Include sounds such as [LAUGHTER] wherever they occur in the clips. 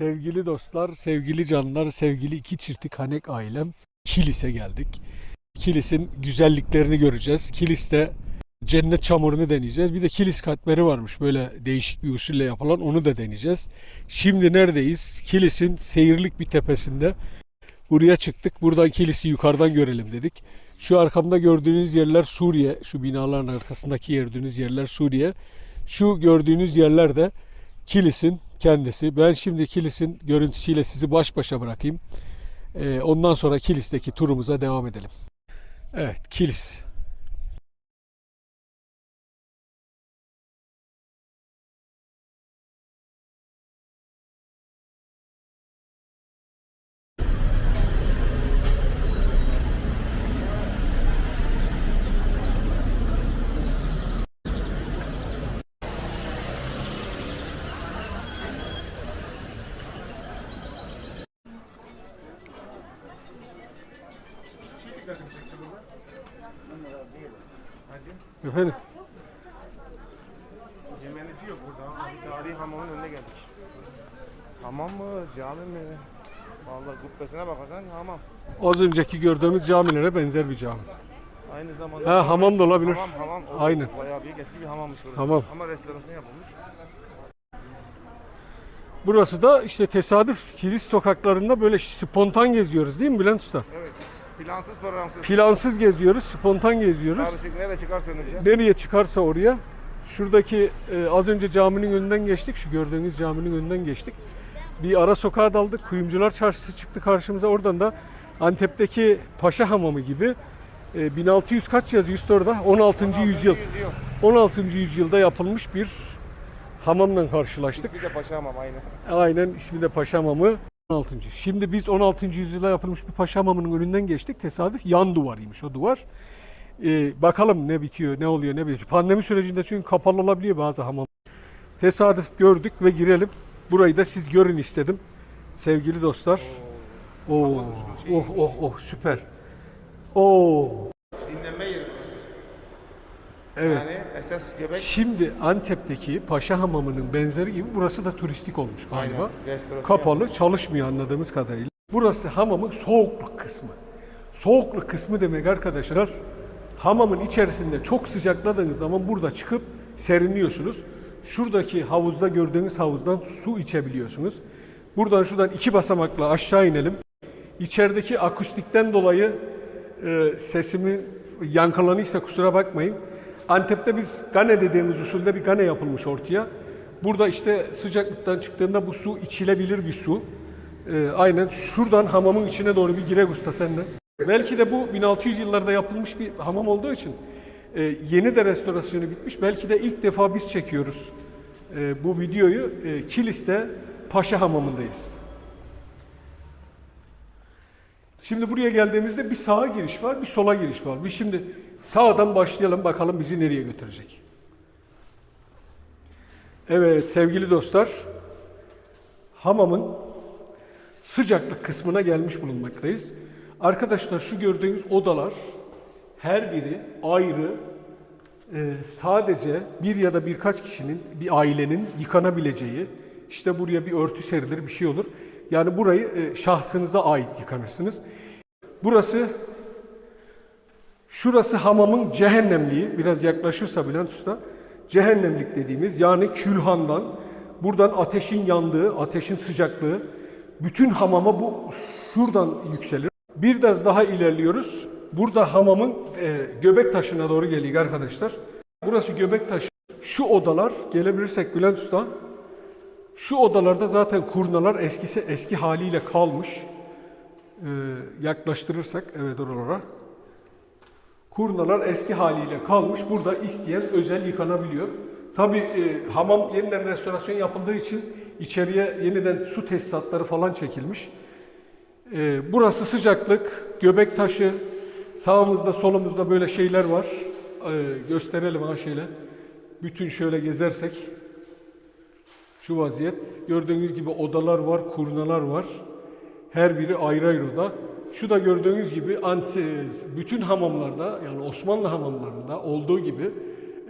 Sevgili dostlar, sevgili canlar, sevgili iki çiftlik hanek ailem Kilis'e geldik. Kilis'in güzelliklerini göreceğiz. Kilis'te cennet çamurunu deneyeceğiz. Bir de Kilis katmeri varmış böyle değişik bir usulle yapılan onu da deneyeceğiz. Şimdi neredeyiz? Kilis'in seyirlik bir tepesinde. Buraya çıktık. Buradan Kilis'i yukarıdan görelim dedik. Şu arkamda gördüğünüz yerler Suriye. Şu binaların arkasındaki gördüğünüz yerler Suriye. Şu gördüğünüz yerler de Kilis'in kendisi. Ben şimdi Kilis'in görüntüsüyle sizi baş başa bırakayım. Ee, ondan sonra Kilis'teki turumuza devam edelim. Evet, Kilis. Efendim, Yemenisi yok burada. Tarihi hamamın önüne geldik. Hamam mı, cami mi? Vallahi kubbesine bakarsan hamam. az önceki gördüğümüz camilere benzer bir cami. Aynı zamanda... Ha, hamam da olabilir. Hamam, hamam. O Aynen. Bayağı büyük eski bir hamammış burası. Hamam. Ama restorasyon yapılmış. Burası da işte tesadüf Kilis sokaklarında böyle spontan geziyoruz değil mi Bülent Usta? Evet. Plansız programsız. Plansız geziyoruz, spontan geziyoruz. Karışık nereye çıkarsa önümüze. Nereye çıkarsa oraya. Şuradaki e, az önce caminin önünden geçtik. Şu gördüğünüz caminin önünden geçtik. Bir ara sokağa daldık. Kuyumcular Çarşısı çıktı karşımıza. Oradan da Antep'teki Paşa Hamamı gibi e, 1600 kaç yazıyor üstü orada? 16. yüzyıl. Yüzüyor. 16. yüzyılda yapılmış bir hamamla karşılaştık. Bir de paşa hamam aynı. Aynen ismi de Paşa Hamamı. 16. Şimdi biz 16. yüzyılda yapılmış bir Paşa Hamamı'nın önünden geçtik. Tesadüf yan duvarıymış o duvar. Ee, bakalım ne bitiyor, ne oluyor, ne bitiyor. Pandemi sürecinde çünkü kapalı olabiliyor bazı hamam. Tesadüf gördük ve girelim. Burayı da siz görün istedim. Sevgili dostlar. Oo, oh oh oh süper. Oo, Dinlenme. Evet. Yani esas göbek Şimdi Antep'teki Paşa Hamamı'nın benzeri gibi burası da turistik olmuş galiba. Aynen, restorasyon Kapalı, çalışmıyor anladığımız kadarıyla. Burası hamamın soğukluk kısmı. Soğukluk kısmı demek arkadaşlar, hamamın içerisinde çok sıcakladığınız zaman burada çıkıp serinliyorsunuz. Şuradaki havuzda gördüğünüz havuzdan su içebiliyorsunuz. Buradan şuradan iki basamakla aşağı inelim. İçerideki akustikten dolayı e, sesimi yankılanıysa kusura bakmayın. Antep'te biz gane dediğimiz usulde bir gane yapılmış ortaya. Burada işte sıcaklıktan çıktığında bu su içilebilir bir su. E, aynen şuradan hamamın içine doğru bir girek usta seninle. Belki de bu 1600 yıllarda yapılmış bir hamam olduğu için e, yeni de restorasyonu bitmiş. Belki de ilk defa biz çekiyoruz e, bu videoyu. E, Kilis'te Paşa Hamamı'ndayız. Şimdi buraya geldiğimizde bir sağa giriş var, bir sola giriş var. Biz şimdi sağdan başlayalım bakalım bizi nereye götürecek. Evet sevgili dostlar, hamamın sıcaklık kısmına gelmiş bulunmaktayız. Arkadaşlar şu gördüğünüz odalar her biri ayrı e, sadece bir ya da birkaç kişinin, bir ailenin yıkanabileceği, işte buraya bir örtü serilir, bir şey olur. Yani burayı e, şahsınıza ait yıkanırsınız. Burası, şurası hamamın cehennemliği, biraz yaklaşırsa Bülent Usta, cehennemlik dediğimiz yani külhandan, buradan ateşin yandığı, ateşin sıcaklığı, bütün hamama bu şuradan yükselir. Bir de daha ilerliyoruz. Burada hamamın e, göbek taşına doğru geliyor arkadaşlar. Burası göbek taşı. Şu odalar gelebilirsek Bülent Usta. Şu odalarda zaten kurnalar eskisi eski haliyle kalmış. Ee, yaklaştırırsak evet oralara. Kurnalar eski haliyle kalmış. Burada isteyen özel yıkanabiliyor. Tabi e, hamam yeniden restorasyon yapıldığı için içeriye yeniden su tesisatları falan çekilmiş. Ee, burası sıcaklık, göbek taşı, sağımızda solumuzda böyle şeyler var. Ee, gösterelim ha şöyle. Bütün şöyle gezersek şu vaziyet. Gördüğünüz gibi odalar var, kurnalar var. Her biri ayrı ayrı oda. Şu da gördüğünüz gibi anti, bütün hamamlarda yani Osmanlı hamamlarında olduğu gibi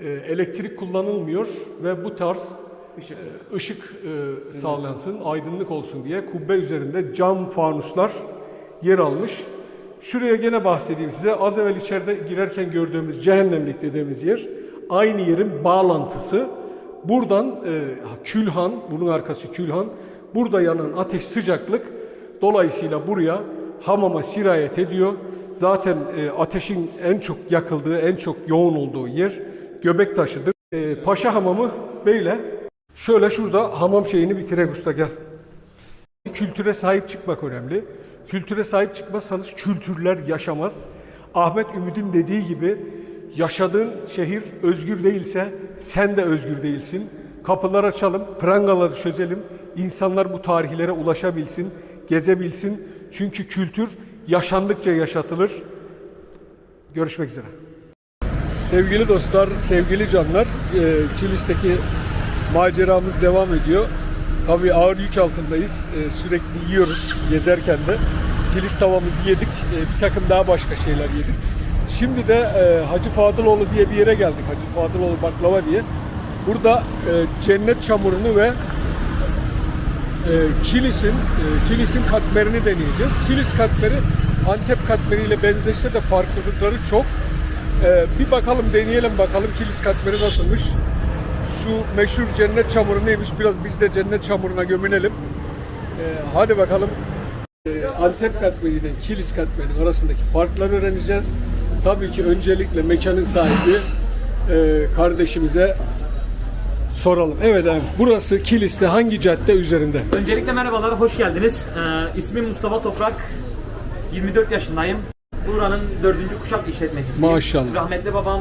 e, elektrik kullanılmıyor ve bu tarz Işık. ışık e, sağlansın, aydınlık olsun diye kubbe üzerinde cam fanuslar yer almış. Şuraya gene bahsedeyim size. Az evvel içeride girerken gördüğümüz cehennemlik dediğimiz yer aynı yerin bağlantısı. Buradan e, külhan, bunun arkası külhan. Burada yanan ateş sıcaklık dolayısıyla buraya hamama sirayet ediyor. Zaten e, ateşin en çok yakıldığı, en çok yoğun olduğu yer göbek taşıdır. E, Paşa hamamı böyle. Şöyle şurada hamam şeyini bitirek usta gel. Kültüre sahip çıkmak önemli. Kültüre sahip çıkmazsanız kültürler yaşamaz. Ahmet Ümid'in dediği gibi yaşadığın şehir özgür değilse sen de özgür değilsin. Kapılar açalım, prangaları çözelim. İnsanlar bu tarihlere ulaşabilsin, gezebilsin. Çünkü kültür yaşandıkça yaşatılır. Görüşmek üzere. Sevgili dostlar, sevgili canlar, e, Kilis'teki maceramız devam ediyor. Tabii ağır yük altındayız. E, sürekli yiyoruz gezerken de. Kilis tavamızı yedik. E, bir takım daha başka şeyler yedik. Şimdi de e, Hacı Fadıloğlu diye bir yere geldik. Hacı Fadıloğlu baklava diye. Burada e, cennet çamurunu ve e, Kilis'in e, Kilis'in katmerini deneyeceğiz. Kilis katmeri Antep katmeriyle benzeşse de farklılıkları çok. E, bir bakalım deneyelim bakalım Kilis katmeri nasılmış. Şu meşhur cennet çamuru neymiş biraz biz de cennet çamuruna gömünelim. E, hadi bakalım e, Antep katmeri ile Kilis katmeri arasındaki farkları öğreneceğiz. Tabii ki öncelikle mekanın sahibi e, kardeşimize soralım. Evet abi burası Kilis'te hangi cadde üzerinde? Öncelikle merhabalar, hoş geldiniz. Ee, ismim Mustafa Toprak. 24 yaşındayım. Buranın dördüncü kuşak işletmecisiyim. Maşallah. Rahmetli babam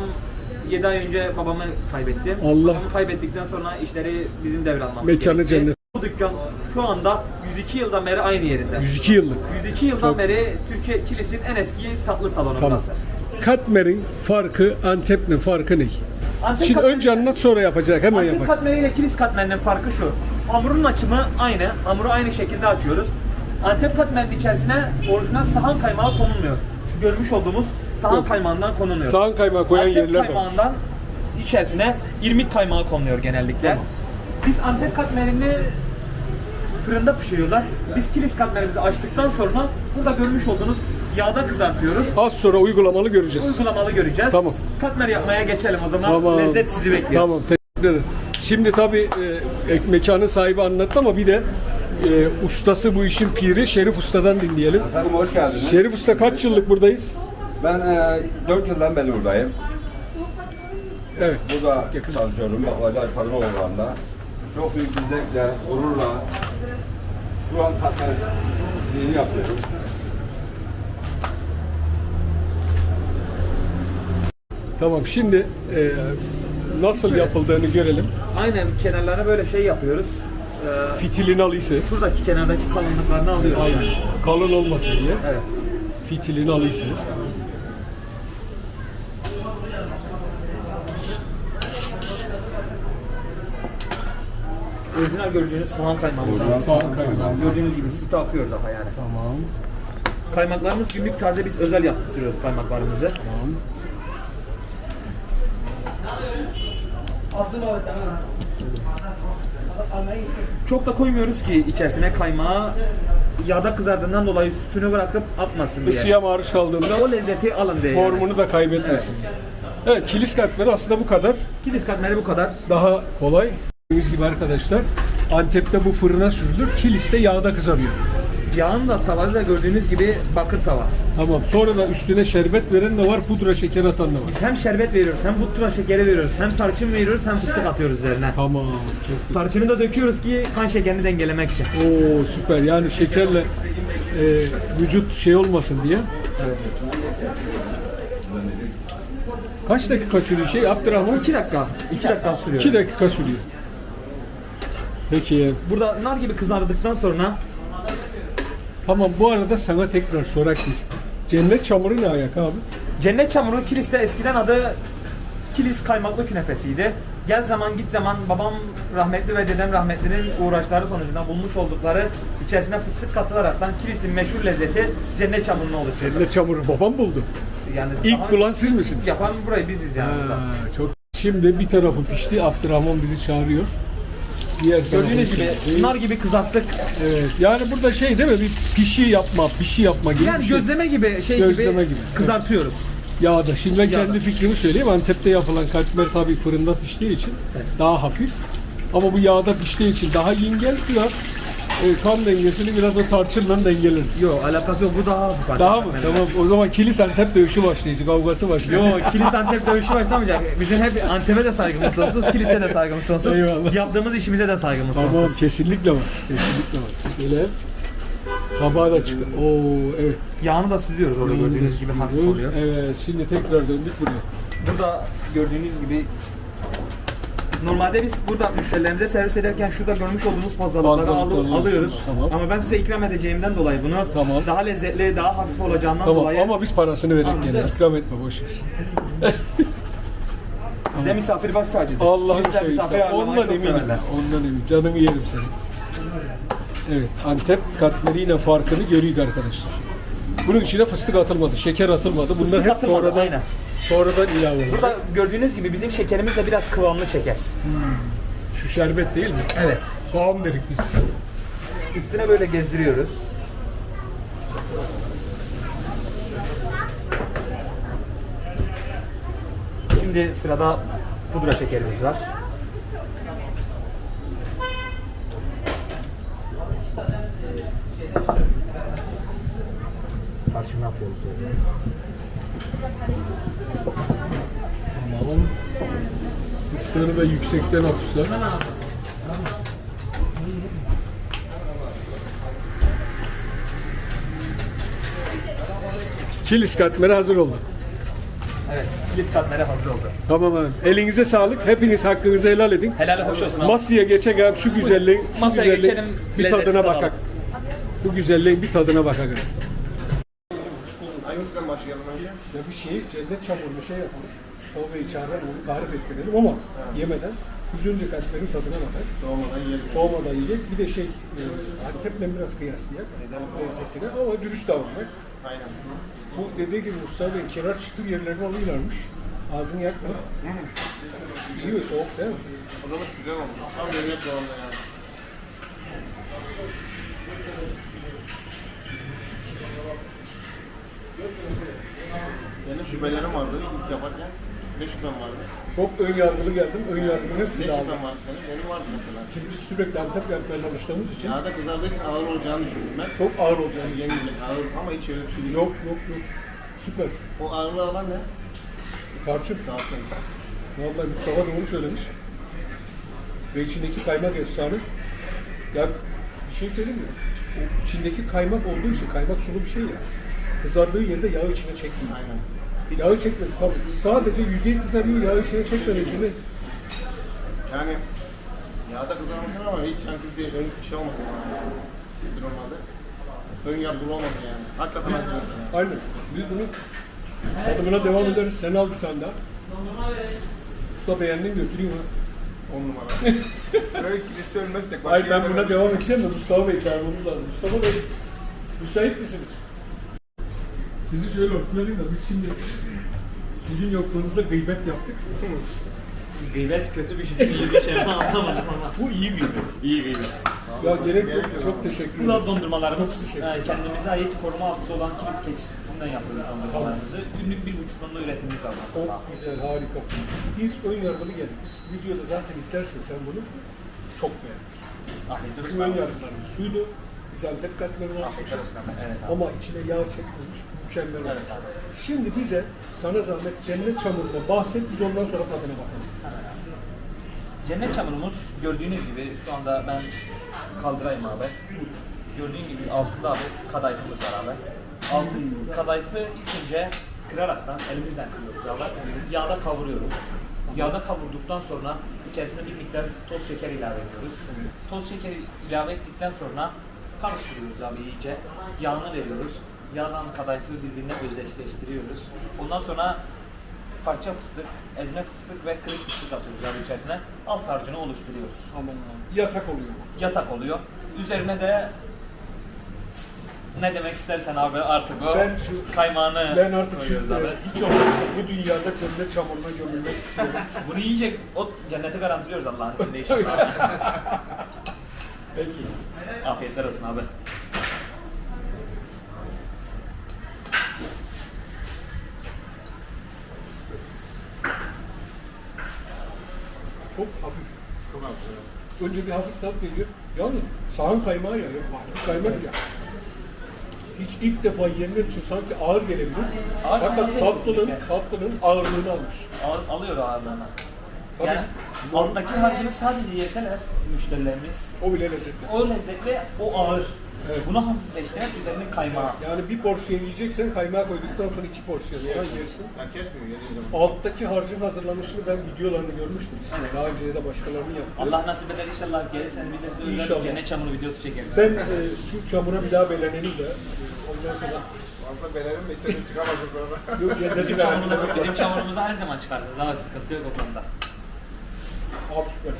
7 ay önce babamı kaybetti. Allah. Babamı kaybettikten sonra işleri bizim devralmamız Mekanı gerekti. cennet. Bu dükkan şu anda 102 yıldan beri aynı yerinde. 102 yıllık. 102 yıldan Çok- beri Türkiye Kilis'in en eski tatlı salonu Tamam. burası. Katmer'in farkı Antep'le farkı ne? Antep Şimdi önce anlat sonra yapacak hemen Antep yapak. katmeri ile kilis katmerinin farkı şu. Hamurun açımı aynı. Hamuru aynı şekilde açıyoruz. Antep katmerinin içerisine orijinal sahan kaymağı konulmuyor. Şu görmüş olduğumuz sahan Yok. kaymağından konulmuyor. Sağın kaymağı koyan Antep yerler var. kaymağından içerisine irmik kaymağı konuluyor genellikle. Biz Antep katmerini fırında pişiriyorlar. Biz kilis katmerimizi açtıktan sonra burada görmüş olduğunuz yağda kızartıyoruz. Az sonra uygulamalı göreceğiz. Uygulamalı göreceğiz. Tamam. Katmer yapmaya geçelim o zaman. Tamam. Lezzet sizi bekliyor. Tamam teşekkür ederim. Şimdi tabii e, ek- mekanın sahibi anlattı ama bir de e, ustası bu işin piri Şerif Usta'dan dinleyelim. Efendim hoş geldiniz. Şerif Usta kaç yıllık buradayız? Ben e, 4 yıldan beri buradayım. Evet. Burada çalışıyorum. Baklacı Alfarma Oğlan'da. Çok büyük bir zevkle, gururla şu an katmer şeyini yapıyorum. Tamam şimdi e, nasıl yapıldığını görelim. Aynen kenarlarına böyle şey yapıyoruz. Ee, Fitilini alıyorsunuz. şuradaki kenardaki kalınlıklarını alıyoruz. Aynen. Kalın olmasın diye. Evet. Fitilini alıyorsunuz. Orijinal gördüğünüz soğan kaymağımız. Orijinal soğan kaymağı. Gördüğünüz gibi sütü akıyor daha yani. Tamam. Kaymaklarımız günlük taze biz özel yaptırıyoruz kaymaklarımızı. Tamam. Çok da koymuyoruz ki içerisine kaymağı yağda kızardığından dolayı sütünü bırakıp atmasın diye. Isıya maruz kaldığında O lezzeti alın diye. yani. formunu da kaybetmesin. Evet, kilis katmeri aslında bu kadar. Kilis katmeri bu kadar. Daha kolay. Gördüğünüz gibi arkadaşlar Antep'te bu fırına sürülür. Kilis'te yağda kızarıyor. Yağın da tavası da gördüğünüz gibi bakır tava. Tamam. Sonra da üstüne şerbet veren de var, pudra şeker atan da var. Biz hem şerbet veriyoruz, hem pudra şekeri veriyoruz, hem tarçın veriyoruz, hem fıstık atıyoruz üzerine. Tamam. Çok iyi. Tarçını da döküyoruz ki kan şekerini dengelemek için. Oo süper. Yani şekerle e, vücut şey olmasın diye. Kaç dakika sürüyor şey Abdurrahman? 2 dakika, 2 dakika sürüyor. 2 dakika sürüyor. Peki. Burada nar gibi kızardıktan sonra Tamam bu arada sana tekrar sorak biz. Cennet çamuru ne ayak abi? cennet çamuru Kilis'te eskiden adı Kilis kaymaklı künefesiydi. Gel zaman git zaman babam rahmetli ve dedem rahmetlinin uğraşları sonucunda bulmuş oldukları içerisine fıstık katılaraktan Kilis'in meşhur lezzeti cennet çamurunu oluşturuyor. Cennet çamuru babam buldu. Yani İlk bulan siz misiniz? yapan burayı biziz yani. burada. Ha, çok. Şimdi bir tarafı pişti. Abdurrahman bizi çağırıyor. Gördüğünüz gibi bunlar gibi kızarttık. Evet. Yani burada şey değil mi? Bir pişi yapma, pişi yapma gibi Yani bir şey. gözleme gibi şey Gözleme gibi, gibi, evet. kızartıyoruz. Yağda. Şimdi ben Yağda. kendi fikrimi söyleyeyim. Antep'te yapılan katmer tabii fırında piştiği için daha hafif. Ama bu yağda piştiği için daha yengel biraz e, kan dengesini biraz o tarçınla dengeleriz. Yok alakası yok bu daha hafif. Daha mı? Tamam. O zaman kilis Antep dövüşü başlayacak, kavgası başlayacak. Yok kilis Antep dövüşü başlamayacak. Bizim hep Antep'e de saygımız sonsuz, [LAUGHS] kilise de saygımız sonsuz. Eyvallah. Yaptığımız işimize de saygımız Tamam, sonsuz. kesinlikle var. Kesinlikle var. Şöyle tabağa da çıkıyor. Oo, evet. Yağını da süzüyoruz orada gördüğünüz gibi hafif Süzüyoruz. oluyor. Evet, şimdi tekrar döndük buraya. Burada gördüğünüz gibi Normalde biz burada müşterilerimize servis ederken şurada görmüş olduğunuz fazlalıkları Fazlalıkları alı- alıyoruz. tamam. Ama ben size ikram edeceğimden dolayı bunu Tamam. daha lezzetli, daha hafif olacağından Tamam dolayı ama biz parasını verelim gene. Anlayacağız. İkram etme boş ver. [LAUGHS] size misafir baş tacıdır. Allah'ın Bizler şeyi. misafir ağırlamayı Ondan çok eminim. severler. Ondan eminim. Canımı yerim senin. Evet. Antep katmeriyle farkını görüyoruz arkadaşlar. Bunun içine fıstık atılmadı, şeker atılmadı. Bunlar Fıstık hep atılmadı, sonradan aynen. Sonradan ilave oldu. Burada gördüğünüz gibi bizim şekerimiz de biraz kıvamlı şeker. Şu şerbet değil mi? Evet. Soğan dedik biz. Üstüne böyle gezdiriyoruz. Şimdi sırada pudra şekerimiz var. Tarçın ne Tamam. Fıstığını da yüksekten atışlar. Kilis katmeri hazır oldu. Evet, kilis katmeri hazır oldu. Tamam abi. Elinize sağlık. Hepiniz hakkınızı helal edin. Helal hoş olsun abi. Masaya geçen abi şu güzelliğin, şu Masaya güzelliğin geçelim, bir tadına bakak. Bu güzelliğin bir tadına bakak. Hangisinden başlayalım önce? Ya bir şey cennet çamurlu şey yapalım. Mustafa Bey çağıralım onu tarif ettirelim ama yemeden üzümlü katmerin tadına bakar. Soğumadan yiyelim. Soğumadan yiyecek. Bir de şey e, Antep'le biraz kıyaslayak lezzetine ama dürüst davranmak. Aynen. Bu dediği gibi Mustafa Bey kenar çıtır yerlerini alıyorlarmış. Ağzını yakma. İyi ve soğuk değil mi? Adamış güzel olmuş. Tam cennet doğumda yani. Benim şüphelerim vardı ilk yaparken. Ne şüphem vardı? Çok ön yargılı geldim. Ön yargının Ne hepsini aldım. şüphem vardı senin? Benim vardı mesela. Çünkü biz sürekli Antep yapmaya alıştığımız için Yağda kızardığı için ağır olacağını düşündüm ben. çok ağır olacağını Yani yenilecek ağır ama hiç öyle bir şey değil. Yok yok yok. Süper. O ağırlığı alan ne? Tarçın. Dağıtın. Vallahi Mustafa doğru söylemiş. Ve içindeki kaymak efsane. Ya bir şey söyleyeyim mi? O içindeki kaymak olduğu için kaymak sulu bir şey ya. Kızardığı yerde yağı içine çekmiyor. Aynen. Yağı çekmedi tabii. Sadece yüzey kızarıyor, yağı içine çekmediği için de Yani yağda kızarmasın ama hiç yani kimseye ön şey olmasın yani. Normalde. Ön yargılı olmasın yani. Hakikaten acı yani. aynen. Biz bunu tadımına devam ederiz. Sen al bir tane daha. Usta beğendin götüreyim ha. On numara. [LAUGHS] Böyle kiliste ölmez tek Hayır ben buna devam edeceğim de Mustafa Bey çağırmamız lazım. Mustafa Bey müsait misiniz? Sizi şöyle ortalayayım da biz şimdi sizin yokluğunuzda gıybet yaptık. Gıybet kötü bir şey, iyi bir şey mi anlamadım ama. Bu iyi gıybet. İyi gıybet. Ya gerek yok. Çok teşekkür Bu da ederiz. dondurmalarımız e, kendimize ait koruma altı olan kilis keçisinden yapıyoruz dondurmalarımızı. Günlük bir buçuk tonla üretimimiz var. Çok güzel, harika. Biz ön yargılı geldik. Biz videoda zaten izlersin sen bunu. Çok beğendik. Afiyet olsun. Bizim ön yargılarımız suydu. Biz Antep katmerini açmışız. Evet. Ama içine yağ çekmemiş. Mükemmel olmuş. Evet. Şimdi bize sana zahmet cennet çamurunda bahset biz ondan sonra tadına bakalım. Cennet çamurumuz gördüğünüz gibi şu anda ben kaldırayım abi. Gördüğün gibi altında abi kadayıfımız var abi. Altın kadayıfı ilk önce kıraraktan elimizden kırıyoruz abi. Yağda kavuruyoruz. Yağda kavurduktan sonra içerisine bir miktar toz şeker ilave ediyoruz. Toz şekeri ilave ettikten sonra karıştırıyoruz abi iyice. Yağını veriyoruz. Yağdan kadayıfı birbirine özdeşleştiriyoruz. Ondan sonra parça fıstık, ezme fıstık ve kırık fıstık atıyoruz abi içerisine. Alt harcını oluşturuyoruz. Aman Yatak oluyor. Yatak oluyor. Üzerine de Ne demek istersen abi artık o Ben şu- kaymağını Ben artık koyuyoruz abi. hiç olmazsa bu dünyada cennet çamuruna gömülmek istiyorum. [LAUGHS] Bunu yiyince o cenneti garantiliyoruz Allah'ın [LAUGHS] izniyle inşallah. Peki. Afiyetler olsun abi. Çok hafif. Çok hafif. Önce bir hafif tat geliyor. Yalnız sağın kaymağı ya. hafif kaymak ya. Hiç ilk defa yenir için sanki ağır gelebilir. Ağır Fakat gelebilir tatlının, kesinlikle. tatlının ağırlığını almış. Al, alıyor ağırlığını. Yani alttaki harcını sadece yeseler müşterilerimiz O bile lezzetli. o lezzetle o ağır. Evet. Bunu hafifleştiren üzerine kaymağı. Yani bir porsiyon yiyeceksen kaymağı koyduktan sonra iki porsiyon olan yersin. Ben kesmiyor yediğim zaman. Alttaki harcın hazırlanışını ben videolarını görmüştüm. Evet. Daha önce de başkalarının yaptığı. Allah nasip eder inşallah gelirseniz bir de size özel İnşallah. cennet çamuru videosu çekeriz. Ben e, şu çamura bir daha belenelim de e, ondan sonra Fazla belerim de içeri çıkamazsın sonra. yok cenneti Bizim lazım. bizim çamurumuza her zaman çıkarsınız ama sıkıntı yok o konuda. Abi süper.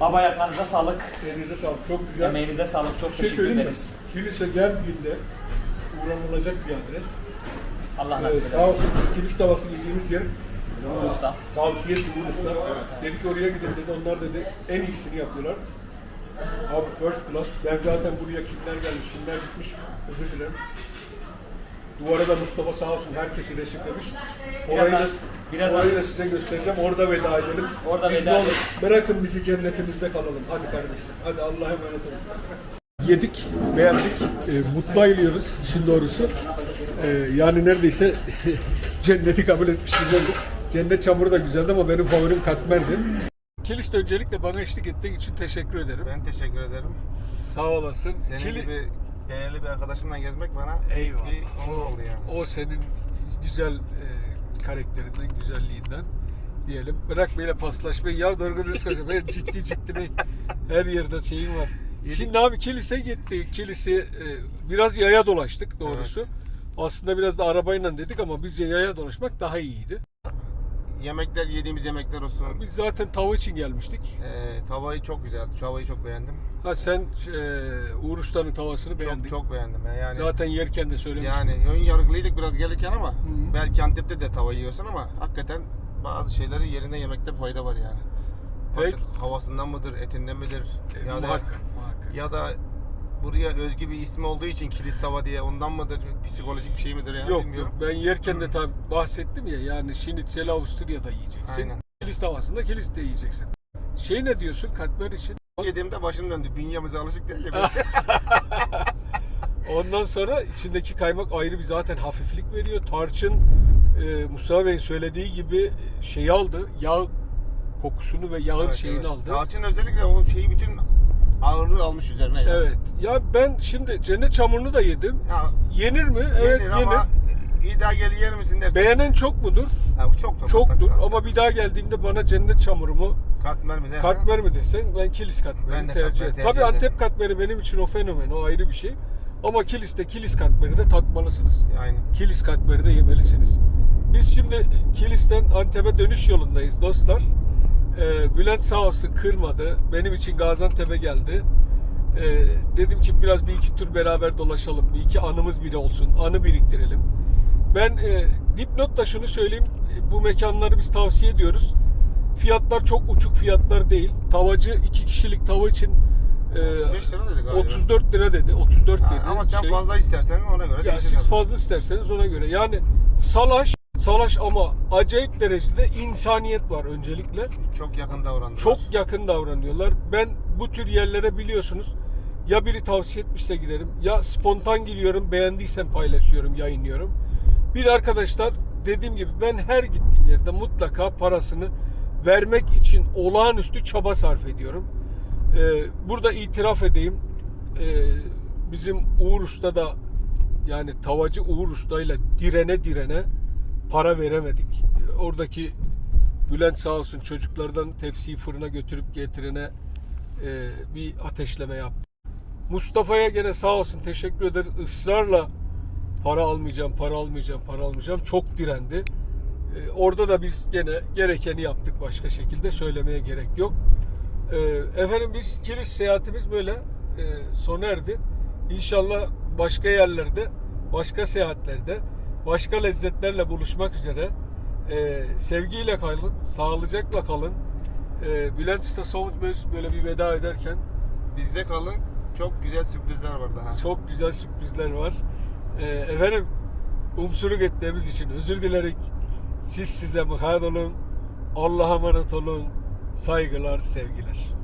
Baba ayaklarınıza sağlık, Elinize sağlık. Çok güzel. emeğinize sağlık, çok Bir şey teşekkür söyleyeyim mi? ederiz. Kilise geldiğinde uğranılacak bir adres. Allah Ee, nasip sağ eder. olsun kilis tavası yediğimiz yer Usta. tavsiye edilir usta. Dedik oraya gidin dedi. Onlar dedi en iyisini yapıyorlar. Abi first class. Ben zaten buraya kimler gelmiş, kimler gitmiş. Özür dilerim. Duvara da Mustafa sağ olsun herkesi resimlemiş. Orayı da, Birazdan- birazdan- orayı da size göstereceğim. Orada veda edelim. Orada Biz veda ne olur. Bırakın bizi cennetimizde kalalım. Hadi kardeşler. Hadi Allah'a emanet olun. Yedik, beğendik, e, mutlu ayrılıyoruz işin doğrusu. E, yani neredeyse [LAUGHS] cenneti kabul etmiş olduk. Cennet çamuru da güzeldi ama benim favorim katmerdi. Kilis de öncelikle bana eşlik ettiğin için teşekkür ederim. Ben teşekkür ederim. Sağ olasın. Senin Kili- gibi değerli bir arkadaşımla gezmek bana Eyvallah. bir onur oldu yani. o senin güzel e, karakterinden, güzelliğinden diyelim. Bırak böyle paslaşmayı. Ya Dorgun Özkoca ben [LAUGHS] ciddi ciddi ne- her yerde şeyim var. Şimdi abi kilise gitti. Kilise e, biraz yaya dolaştık doğrusu. Aslında biraz da arabayla dedik ama bizce yaya dolaşmak daha iyiydi. Yemekler, yediğimiz yemekler olsun. Biz zaten tava için gelmiştik. Ee, tavayı çok güzel. Tavayı çok beğendim. Ha sen e, Uğur Usta'nın tavasını beğendin. Çok beğendim. Yani Zaten yerken de söylemiştim. yani ön yargılıydık biraz gelirken ama belki Antep'te de tava yiyorsun ama hakikaten bazı şeyleri yerinde yemekte fayda var yani. Peki. Havasından mıdır, etinden midir? E, ya da muhakkak, muhakkak. ya da buraya özgü bir ismi olduğu için kilis tava diye ondan mıdır? Psikolojik bir şey midir yani Yok bilmiyorum. yok ben yerken de tabi bahsettim ya yani şnitzeli Avusturya'da yiyeceksin. Aynen. Kilis tavasında kilis de yiyeceksin. Şey ne diyorsun katmer için? Yediğimde başım döndü. Bünyemize alışık değil ya. [LAUGHS] Ondan sonra içindeki kaymak ayrı bir zaten hafiflik veriyor. Tarçın e, Mustafa Bey'in söylediği gibi şeyi aldı. Yağ kokusunu ve yağın Evet, şeyini evet. aldı. Tarçın özellikle o şeyi bütün ağırlığı almış üzerine. ya. Evet. Ya ben şimdi cennet çamurunu da yedim. Ya, Yenir mi? Evet yenir yenir. ama bir daha gel yer misin dersen. Beğenen çok mudur? Ha, Çoktur mutlaka. ama bir daha geldiğimde bana cennet çamurumu Katmer mi dersen. Katmer mi desen ben kilis katmeri Ben tercih katmer ederim. tercih Tabii. Antep katmeri benim için o fenomen, o ayrı bir şey. Ama kiliste kilis katmeri de tatmalısınız. Aynen. Kilis katmeri de yemelisiniz. Biz şimdi Kilis'ten Antep'e dönüş yolundayız dostlar. Ee, Bülent sağ olsun kırmadı. Benim için Gaziantep'e geldi. Ee, dedim ki biraz bir iki tur beraber dolaşalım. Bir iki anımız biri olsun. Anı biriktirelim. Ben e, dipnotta şunu söyleyeyim. E, Bu mekanları biz tavsiye ediyoruz. Fiyatlar çok uçuk fiyatlar değil. Tavacı iki kişilik tava için e, 5 lira dedi galiba. 34 lira dedi. 34 Ha, dedi. ama sen Şey- fazla istersen ona göre ya değişir siz tabii. fazla isterseniz ona göre. Yani salaş, salaş ama acayip derecede insaniyet var öncelikle. Çok yakın davrandılar. Çok yakın davranıyorlar. Ben bu tür yerlere biliyorsunuz ya biri tavsiye etmişse girerim ya spontan giriyorum beğendiysem paylaşıyorum yayınlıyorum. Bir arkadaşlar dediğim gibi ben her gittiğim yerde mutlaka parasını vermek için olağanüstü çaba sarf ediyorum. Ee, burada itiraf edeyim. Ee, bizim Uğur Usta da yani tavacı Uğur Usta ile direne direne para veremedik. Oradaki Bülent sağ olsun çocuklardan tepsiyi fırına götürüp getirene e, bir ateşleme yaptı. Mustafa'ya gene sağ olsun teşekkür ederiz. Israrla para almayacağım, para almayacağım, para almayacağım. Çok direndi. E, orada da biz gene gerekeni yaptık başka şekilde söylemeye gerek yok. E, efendim biz kilis seyahatimiz böyle e, sona erdi. İnşallah başka yerlerde, başka seyahatlerde, başka lezzetlerle buluşmak üzere. Ee, sevgiyle kalın, sağlıcakla kalın. Ee, Bülent Usta Somut Mesut böyle bir veda ederken Bizde kalın. Çok güzel sürprizler var daha. çok güzel sürprizler var. Ee, efendim umsurluk ettiğimiz için özür dilerik. Siz size mukayyet olun. Allah'a emanet olun. Saygılar, sevgiler.